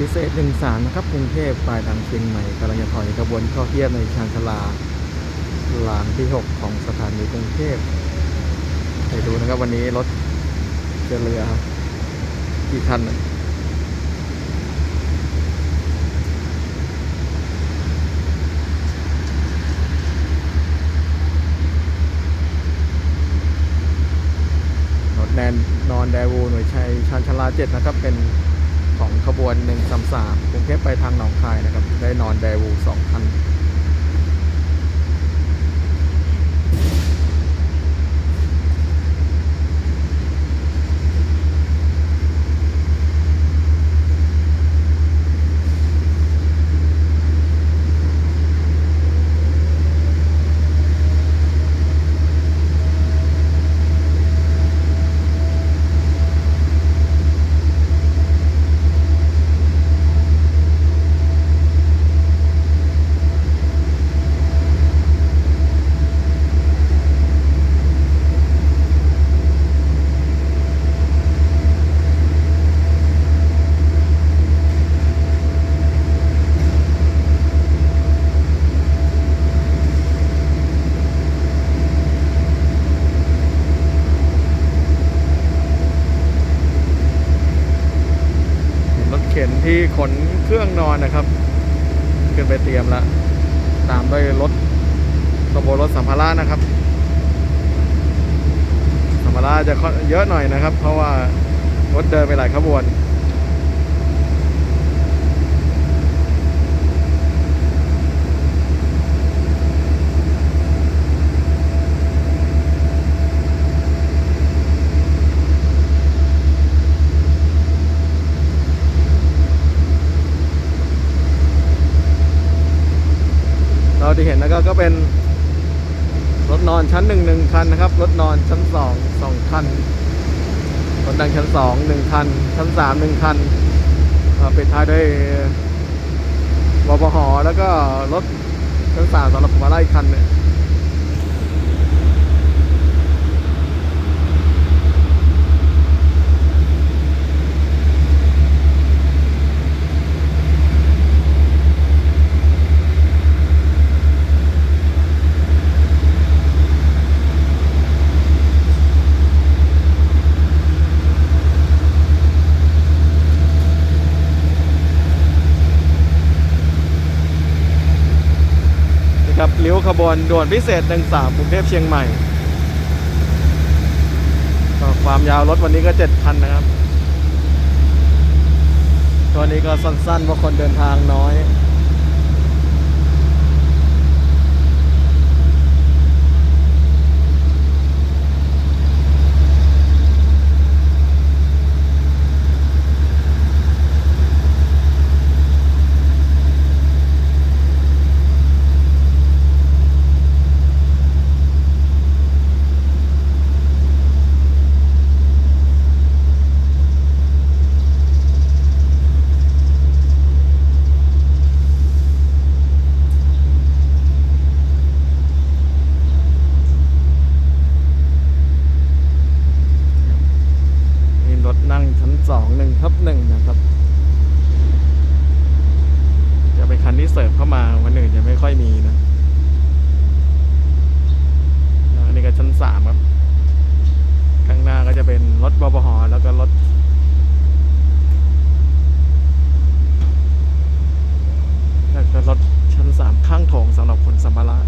พิเศษหนึ่งสามนะครับกรุงเทพปลายทางเชียงใหม่กำลังจะถอยขบวนเข้าเทียบในชานชาลาหลานที่ 6 ของสถานีกรุงเทพไปดูนะครับวันนี้รถจะเหลือกี่คันน่ะรถแนนนอนแดวูหน่วยชัยชานชาลาเจ็ดนะครับเป็น ของขบวน 133กรุงเทพไปทางหนองคายนะครับ ได้นอนแดวูสองคัน ข็นที่ขนเครื่องนอนนะครับ ขึ้นไปเตรียมแล้วตามด้วยรถขบวนรถสัมภาระนะครับสัมภาระจะเยอะหน่อยนะครับ เพราะว่ารถเดินไปหลายขบวน ที่เห็นนะครับก็เป็นรถนอนชั้นหนึ่งหนึ่งคันนะครับ รถนอนชั้นสองสองคันรถดังชั้นสองหนึ่งคัน ชั้นสามหนึ่งคันเปิดท้ายด้วยวบหแล้วก็รถชั้นสามสำหรับมาไล่คันเนี่ย ครับเลี้ยวขบวนด่วนพิเศษ13กรุงเทพเชียงใหม่ก็ความยาวรถวันนี้ก็7คันนะครับตัวนี้ก็สั้นๆเพราะคนเดินทางน้อย หนึ่งทับหนึ่งนะครับ จะเป็นคันที่เสริมเข้ามาวันหนึ่นจะไม่ค่อยมีนะอันนี้ก็ชั้นสามครับข้างหน้าก็จะเป็นรถบอพหแล้วก็รถแล้วก็รถชั้นสามข้างถงสำหรับขนสัมภาระ